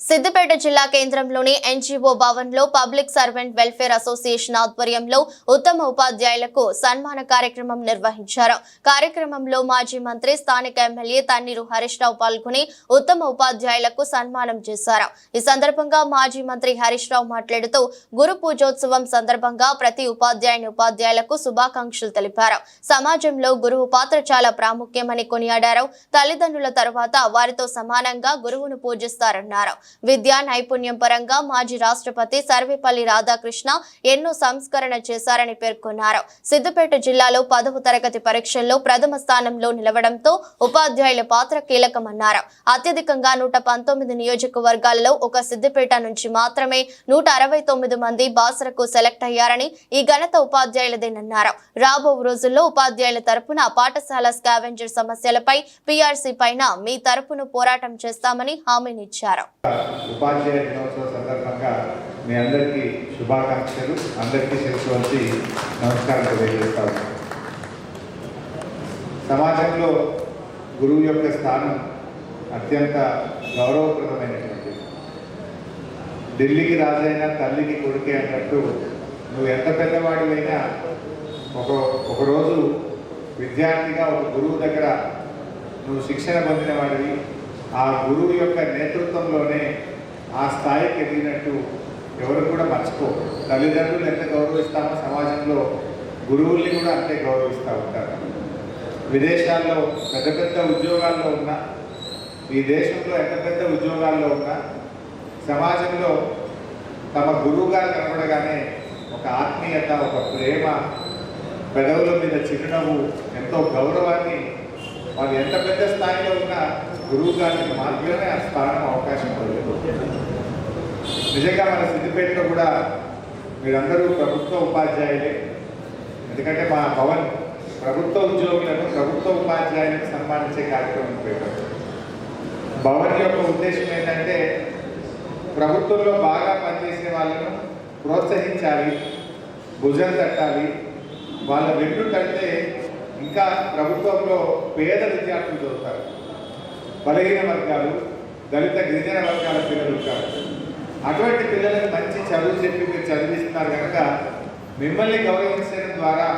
సిద్దిపేట జిల్లా కేంద్రంలోని ఎన్జీఓ భవన్లో పబ్లిక్ సర్వెంట్ వెల్ఫేర్ అసోసియేషన్ ఆధ్వర్యంలో ఉత్తమ ఉపాధ్యాయులకు సన్మాన కార్యక్రమం నిర్వహించారు. కార్యక్రమంలో మాజీ మంత్రి స్థానిక ఎమ్మెల్యే తన్నీరు హరీష్ రావు పాల్గొని ఉత్తమ ఉపాధ్యాయులకు సన్మానం చేశారు. ఈ సందర్భంగా మాజీ మంత్రి హరీష్ రావు మాట్లాడుతూ గురు పూజోత్సవం సందర్భంగా ప్రతి ఉపాధ్యాయుని ఉపాధ్యాయులకు శుభాకాంక్షలు తెలిపారు. సమాజంలో గురువు పాత్ర చాలా ప్రాముఖ్యమని కొనియాడారు. తల్లిదండ్రుల తర్వాత వారితో సమానంగా గురువును పూజిస్తారన్నారు. విద్యా నైపుణ్యం పరంగా మాజీ రాష్ట్రపతి సర్వేపల్లి రాధాకృష్ణ ఎన్నో సంస్కరణ చేశారని పేర్కొన్నారు. సిద్దిపేట జిల్లాలో పదవ తరగతి పరీక్షల్లో ప్రథమ స్థానంలో నిలవడంతో ఉపాధ్యాయుల పాత్ర కీలకమన్నారు. అత్యధికంగా నూట పంతొమ్మిది నియోజకవర్గాలలో ఒక సిద్దిపేట నుంచి మాత్రమే నూట అరవై తొమ్మిది మంది బాసరకు సెలెక్ట్ అయ్యారని ఈ ఘనత ఉపాధ్యాయులదేనన్నారు. రాబో రోజుల్లో ఉపాధ్యాయుల తరపున పాఠశాల స్కావెంజర్ సమస్యలపై పీఆర్సీ పైన మీ తరపున పోరాటం చేస్తామని హామీనిచ్చారు. ఉపాధ్యాయ దినోత్సవ సందర్భంగా మీ అందరికీ శుభాకాంక్షలు అందరికీ చేసి నమస్కారం తెలియజేస్తాను సమాజంలో గురువు యొక్క స్థానం అత్యంత గౌరవప్రదమైనటువంటి ఢిల్లీకి రాజైనా తల్లికి కొడుకే అన్నట్టు నువ్వు ఎంత పెద్దవాడివైనా ఒక ఒకరోజు విద్యార్థిగా ఒక గురువు దగ్గర నువ్వు శిక్షణ పొందిన వాడివి ఆ గురువు యొక్క నేతృత్వంలోనే ఆ స్థాయికి ఎదిగినట్టు ఎవరు కూడా మర్చిపో. తల్లిదండ్రులు ఎంత గౌరవిస్తామో సమాజంలో గురువుల్ని కూడా అంతే గౌరవిస్తూ ఉంటారు. విదేశాల్లో పెద్ద పెద్ద ఉద్యోగాల్లో ఉన్న ఈ దేశంలో ఎంత పెద్ద ఉద్యోగాల్లో ఉన్నా సమాజంలో తమ గురువుగా కనబడగానే ఒక ఆత్మీయత ఒక ప్రేమ పెదవుల మీద చిరునవ్వు ఎంతో గౌరవాన్ని వాళ్ళు ఎంత పెద్ద స్థాయిలో ఉన్నా గురువు గారికి మాత్రమే ఆ స్థానం అవకాశం పడలేదు నిజంగా మన సిద్దిపేటలో కూడా మీరందరూ ప్రభుత్వ ఉపాధ్యాయులే. ఎందుకంటే మా భవన్ ప్రభుత్వ ఉద్యోగులను ప్రభుత్వ ఉపాధ్యాయులకు సన్మానించే కార్యక్రమం పెట్టారు భవన్ యొక్క ఉద్దేశం ఏంటంటే ప్రభుత్వంలో బాగా పనిచేసే వాళ్ళను ప్రోత్సహించాలి భుజం తట్టాలి. వాళ్ళ వెన్ను తట్టే ఇంకా ప్రభుత్వంలో పేద విద్యార్థులు చదువుతారు. బలహీన వర్గాలు దళిత గిరిజన వర్గాల పిల్లలు ఉంటారు. అటువంటి పిల్లలకు మంచి చదువు చెప్పి మీరు చదివిస్తున్నారు కనుక మిమ్మల్ని గౌరవించడం ద్వారా